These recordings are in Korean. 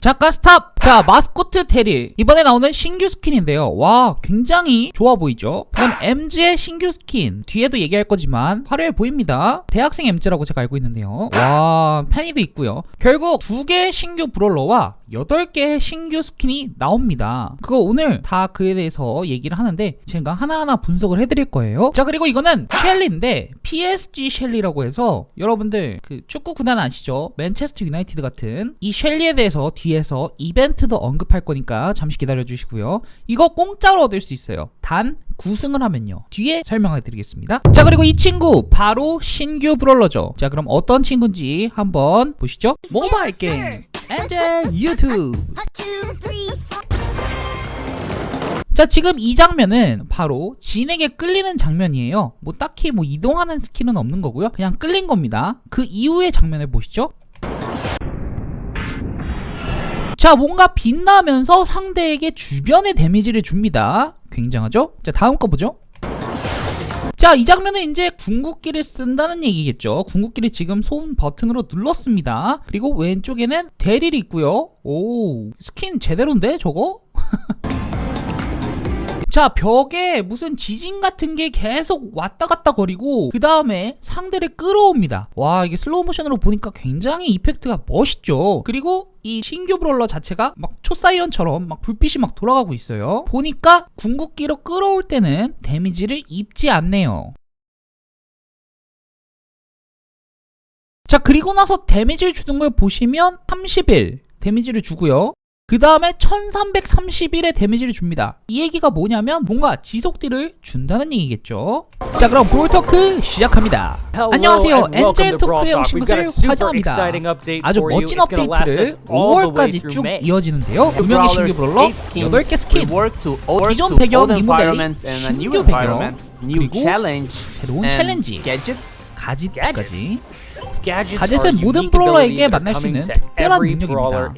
잠깐 스탑! 자, 마스코트 테리. 이번에 나오는 신규 스킨인데요. 와, 굉장히 좋아 보이죠? 그럼 MG의 신규 스킨. 뒤에도 얘기할 거지만 화려해 보입니다. 대학생 MG라고 제가 알고 있는데요. 와, 팬이도 있고요. 결국 두 개의 신규 브롤러와 여덟 개의 신규 스킨이 나옵니다. 그거 오늘 다 그에 대해서 얘기를 하는데 제가 하나하나 분석을 해드릴 거예요. 자, 그리고 이거는 셸리인데 PSG 셸리라고 해서 여러분들 그 축구 구단 아시죠? 맨체스터 유나이티드 같은 이 셸리에 대해서 뒤에서 이벤트도 언급할 거니까 잠시 기다려 주시고요. 이거 공짜로 얻을 수 있어요. 단 9승을 하면요. 뒤에 설명해 드리겠습니다. 자, 그리고 이 친구 바로 신규 브롤러죠. 자, 그럼 어떤 친구인지 한번 보시죠. 모바일 게임 엔젤 유튜브 자 지금 이 장면은 바로 진에게 끌리는 장면이에요 뭐 딱히 뭐 이동하는 스킬은 없는 거고요 그냥 끌린 겁니다 그 이후의 장면을 보시죠 자 뭔가 빛나면서 상대에게 주변의 데미지를 줍니다 굉장하죠? 자 다음 거 보죠 자, 이 장면은 이제 궁극기를 쓴다는 얘기겠죠. 궁극기를 지금 손 버튼으로 눌렀습니다. 그리고 왼쪽에는 대릴이 있고요. 오, 스킨 제대로인데 저거? 자 벽에 무슨 지진 같은 게 계속 왔다 갔다 거리고 그 다음에 상대를 끌어옵니다. 와 이게 슬로우 모션으로 보니까 굉장히 이펙트가 멋있죠. 그리고 이 신규 브롤러 자체가 막 초사이언처럼 막 불빛이 막 돌아가고 있어요. 보니까 궁극기로 끌어올 때는 데미지를 입지 않네요. 자 그리고 나서 데미지를 주는 걸 보시면 31 데미지를 주고요 그 다음에 1331의 데미지를 줍니다. 이 얘기가 뭐냐면 뭔가 지속딜을 준다는 얘기겠죠. 자 그럼 볼터크 시작합니다. 안녕하세요. 엔젤 토크에 오신 것을 환영합니다. 아주 멋진 업데이트를 5월까지 쭉 이어지는데요. 두 명의 신규 브롤러, 8개 스킨, 기존 배경 이 모델이 신규 배경, 그리고 새로운 챌린지, 가짓까지 가젯은 모든 브롤러에게 만날 수 있는 특별한 능력입니다.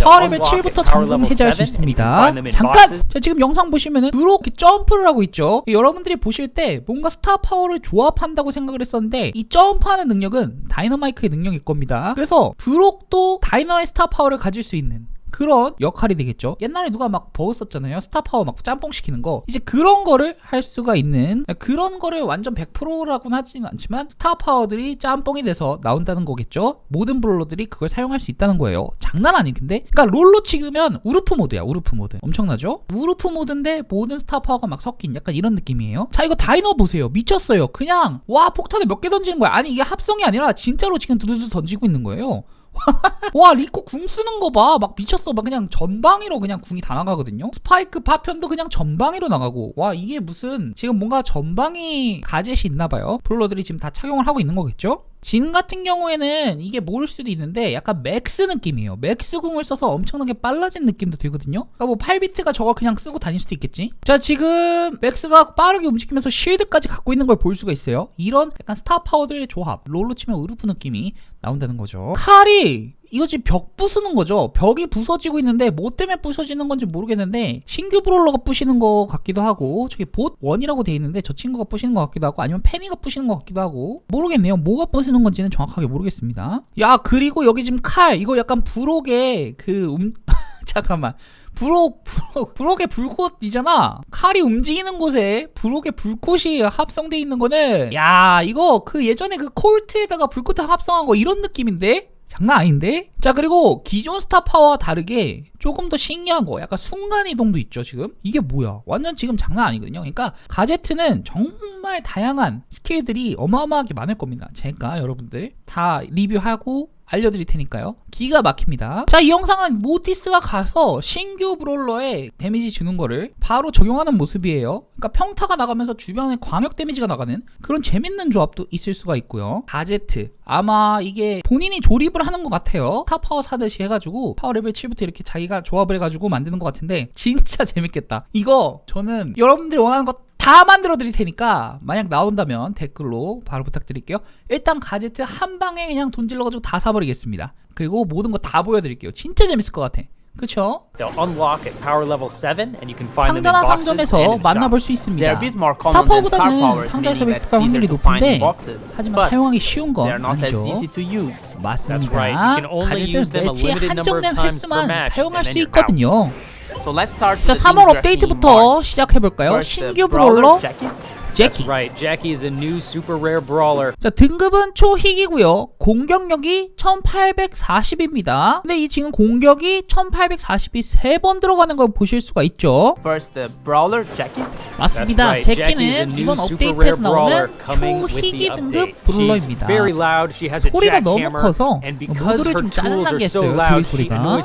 파워레벨 7부터 잠금 해제할 수 있습니다. 잠깐! 자, 지금 영상 보시면은 이렇게 점프를 하고 있죠. 여러분들이 보실 때 뭔가 스타 파워를 조합한다고 생각을 했었는데 이 점프하는 능력은 다이너마이크의 능력일 겁니다. 그래서 브록도 다이너의 스타 파워를 가질 수 있는 그런 역할이 되겠죠. 옛날에 누가 막 버그 썼잖아요. 스타파워 막 짬뽕 시키는 거. 이제 그런 거를 할 수가 있는 그런 거를 완전 100%라고는 하지는 않지만 스타파워들이 짬뽕이 돼서 나온다는 거겠죠. 모든 브롤러들이 그걸 사용할 수 있다는 거예요. 장난 아닌 근데. 그러니까 롤로 치면 우르프 모드야. 우르프 모드. 엄청나죠? 우르프 모드인데 모든 스타파워가 막 섞인 약간 이런 느낌이에요. 자 이거 다이너 보세요. 미쳤어요. 그냥 와 폭탄을 몇 개 던지는 거야. 아니 이게 합성이 아니라 진짜로 지금 두두두 던지고 있는 거예요. 와 리코 궁 쓰는 거 봐. 막 미쳤어. 막 그냥 전방위로 그냥 궁이 다 나가거든요. 스파이크 파편도 그냥 전방위로 나가고. 와 이게 무슨 지금 뭔가 전방위 가젯이 있나봐요. 브롤러들이 지금 다 착용을 하고 있는 거겠죠 진 같은 경우에는 이게 모를 수도 있는데 약간 맥스 느낌이에요. 맥스 궁을 써서 엄청나게 빨라진 느낌도 들거든요. 그러니까 뭐 8비트가 저걸 그냥 쓰고 다닐 수도 있겠지. 자 지금 맥스가 빠르게 움직이면서 쉴드까지 갖고 있는 걸 볼 수가 있어요. 이런 약간 스타 파워들의 조합, 롤로 치면 우르프 느낌이 나온다는 거죠. 칼이 이거 지금 벽 부수는 거죠. 벽이 부서지고 있는데 뭐 때문에 부서지는 건지 모르겠는데 신규 브롤러가 부시는 것 같기도 하고 저기 봇 원이라고 돼 있는데 저 친구가 부시는 것 같기도 하고 아니면 페미가 부시는 것 같기도 하고 모르겠네요. 뭐가 부시는 건지는 정확하게 모르겠습니다. 야 그리고 여기 지금 칼 이거 약간 부록의 그 음... 잠깐만 부록 부록 부록의 불꽃이잖아 칼이 움직이는 곳에 부록의 불꽃이 합성돼 있는 거는 야 이거 그 예전에 그 콜트에다가 불꽃을 합성한 거 이런 느낌인데 장난 아닌데? 자 그리고 기존 스타 파워와 다르게 조금 더 신기한 거 약간 순간이동도 있죠 지금? 이게 뭐야? 완전 지금 장난 아니거든요. 그러니까 가제트는 정말 다양한 스킬들이 어마어마하게 많을 겁니다. 제가 여러분들 다 리뷰하고 알려드릴 테니까요. 기가 막힙니다. 자, 이 영상은 모티스가 가서 신규 브롤러에 데미지 주는 거를 바로 적용하는 모습이에요. 그러니까 평타가 나가면서 주변에 광역 데미지가 나가는 그런 재밌는 조합도 있을 수가 있고요. 가제트. 아마 이게 본인이 조립을 하는 것 같아요. 타파워 사듯이 해가지고 파워 레벨 7부터 이렇게 자기가 조합을 해가지고 만드는 것 같은데 진짜 재밌겠다. 이거 저는 여러분들이 원하는 것 다 만들어 드릴 테니까 만약 나온다면 댓글로 바로 부탁드릴게요. 일단 가제트 한 방에 그냥 돈 질러가지고 다 사버리겠습니다. 그리고 모든 거 다 보여드릴게요. 진짜 재밌을 것 같아. 그쵸? They'll unlock at power level 7 and you can find them in 상자나 상점에서 만나볼. 수 있습니다. 스타파워보다는 상자에서 획득할 확률이 높은데. 하지만 사용하기 쉬운 건 아니죠. 맞습니다. 가젯을 of 한정된 횟수만 사용할 수 있거든요. So let's start 자, with the 3월 things we are seeing in 업데이트부터. 시작해볼까요? 신규 브롤러 제키. right. Jackie is a new super rare brawler. 자, 등급은 초희귀고요. 공격력이 1840입니다. 근데 이 지금 공격이 1840이 세번 들어가는 걸 보실 수가 있죠. First, the Brawler jacket. 맞습니다. 제키는 이번 업데이트에서 나오는 초희귀 등급 브롤러입니다. very loud. She has a 소리가 너무 커서 and because 모두를 좀 짜증나게 so 했어요. 드릴 소리가.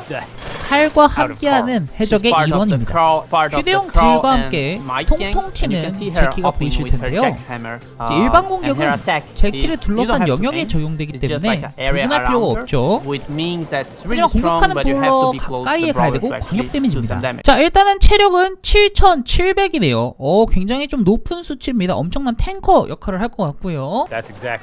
칼과 함께하는 해적의 일원입니다. 휴대용 딜과 함께 통통 튀는 제키가 보이실 텐데요. Uh, 일반 공격은 제키를 둘러싼 영역에. 적용되기 때문에 조준할 필요가 없죠. 하지만 공격하는 to 가까이에 가야 되고 some 데미지입니다. 자 일단은 체력은 7700이네요. 어 굉장히 좀 높은 수치입니다. 엄청난 탱커 역할을 할 것 같고요.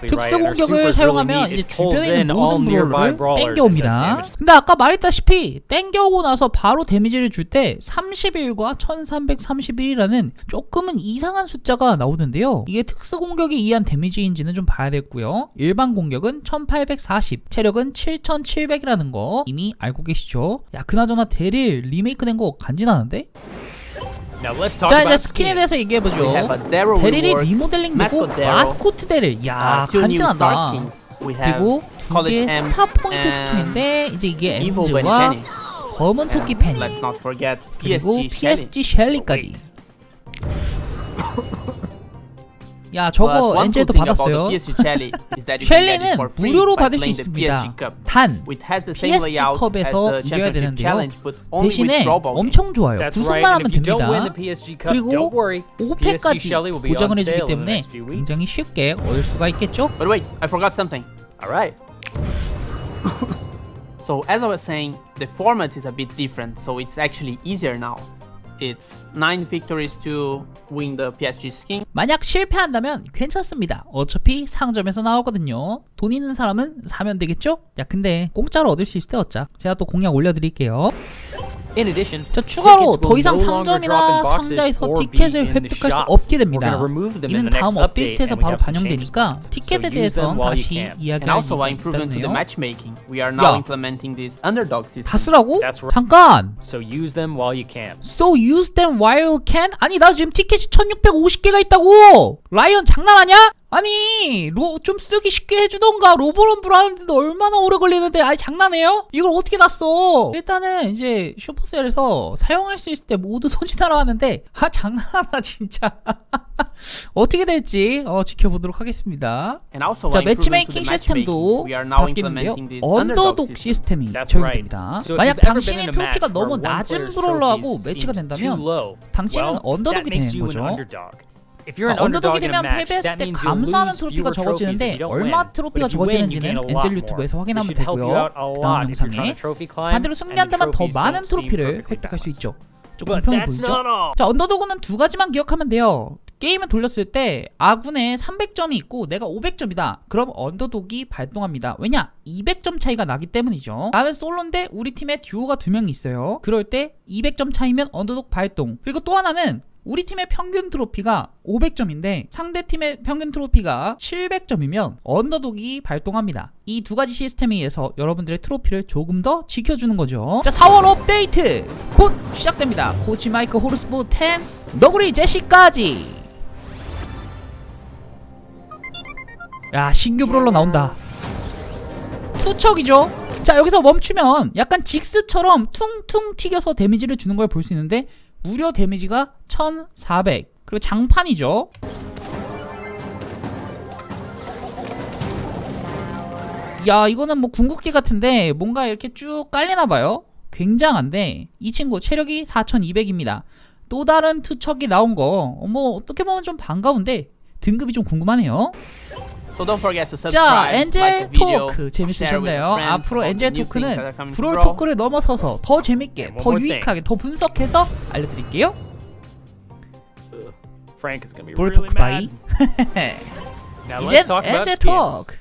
특수 공격을 사용하면. 이제 주변에 있는 모든 does 땡겨옵니다. 근데 아까 말했다시피 땡겨 오고 나서 바로 데미지를 줄 때 31과 1331이라는 조금은 이상한 숫자가 나오던데요. 이게 특수 공격이 이한 데미지인지는 좀 봐야 되고요. 일반 공격은 1840, 체력은 7700이라는 거 이미 알고 계시죠? 야 그나저나 대릴 리메이크된 거 간지나는데? 자 이제 스킨에 대해서 얘기해보죠. reward, 리모델링 되고 마스코트 대릴 야 uh, 간지난다. 그리고 두 College 개 Ems 스타 포인트 and 스킨인데 이제 이게 엠즈와. 검은 토끼 forget 그리고 PSG 셸리까지. 야 저거 엔젤도 받았어요 셸리는 무료로 받을 수 있습니다. 단 PSG 컵에서 이겨야 되는데요. 대신에 엄청 좋아요. 구승만 하면 됩니다 그리고 don't worry. PSG 5패까지 Shelly will be on 보장을 해주기 때문에. 굉장히 쉽게 얻을 수가 있겠죠 But wait, I forgot something. All right. So as I was saying, the format is a bit different, so it's actually easier now. It's 9 victories to win the PSG skin. 만약 실패한다면 괜찮습니다 어차피 상점에서 나오거든요 돈 있는 사람은 사면 되겠죠? 야 근데 공짜로 얻을 수 있을 때 얻자 제가 또 공약 올려드릴게요 자 추가로 더 이상 상점이나 상자에서 티켓을 획득할 수. 없게 됩니다. 이는 다음 업데이트에서 바로 반영되니까. 티켓에 대해서 다시 이야기할 the 있다네요. matchmaking, we are now 야. 다 쓰라고? 잠깐! So use them while you can. So use them while you can? 아니 나 지금 티켓이 1650개가 있다고! 라이언 장난하냐? 아니 로, 좀 쓰기 쉽게 해주던가 로보럼블 하는데도 얼마나 오래 걸리는데 아니 장난해요? 이걸 어떻게 다 써? 일단은 이제 슈퍼셀에서 사용할 수 있을 때 모두 소진하라 하는데 아 장난하나 진짜 어떻게 될지 어, 지켜보도록 하겠습니다 자 매치메이킹 시스템도 바뀌는데요 언더독. 시스템이 적용됩니다 만약 a 트로피가 너무 낮은 브롤러하고 매치가 된다면 당신은 언더독이 되는 거죠. 아, 언더독이 되면 패배했을 때 감사하는 lose 트로피가 적어지는데 얼마. 트로피가 적어지는지는 엔젤. 유튜브에서 확인하면 되고요. a 다음 영상에 반대로 the 승리한다면 더 많은 트로피를 획득할 수. 있죠. 좀 공평해 보이죠? 자 언더독은 두 가지만 기억하면 돼요. 게임을 돌렸을 때 아군에 300점이 있고 내가 500점이다. 그럼 언더독이 발동합니다. 왜냐? 200점 차이가 나기 때문이죠. 나는 솔로인데 우리 팀에 듀오가 두명 있어요. 그럴 때 200점 차이면 언더독 발동. 그리고 또 하나는 우리 팀의 평균 트로피가 500점인데 상대 팀의 평균 트로피가 700점이면 언더독이 발동합니다. 이 두 가지 시스템에 의해서 여러분들의 트로피를 조금 더 지켜주는 거죠. 자, 4월 업데이트 곧 시작됩니다. 코치 마이크 호르스보 10, 너구리 제시까지. 야, 신규 브롤러 나온다. 투척이죠. 자, 여기서 멈추면 약간 직스처럼 퉁퉁 튀겨서 데미지를 주는 걸 볼 수 있는데 무려 데미지가 1400 그리고 장판이죠. 야 이거는 뭐 궁극기 같은데 뭔가 이렇게 쭉 깔리나 봐요. 굉장한데 이 친구 체력이 4200입니다. 또 다른 투척이 나온 거 뭐 어떻게 보면 좀 반가운데 등급이 좀 궁금하네요 So don't forget to 자 subscribe, 엔젤 like the video, 토크 share with 재밌으셨나요? your friends 앞으로 about 엔젤 the new things 토크는 coming to 브롤 Brawl. 토크를 넘어서서 더 재밌게 And one 더 more thing. 유익하게 더 분석해서 알려드릴게요 Frank is gonna be 브롤 really 토크 바이 mad. Now 이젠 let's talk about 엔젤 skins. 토크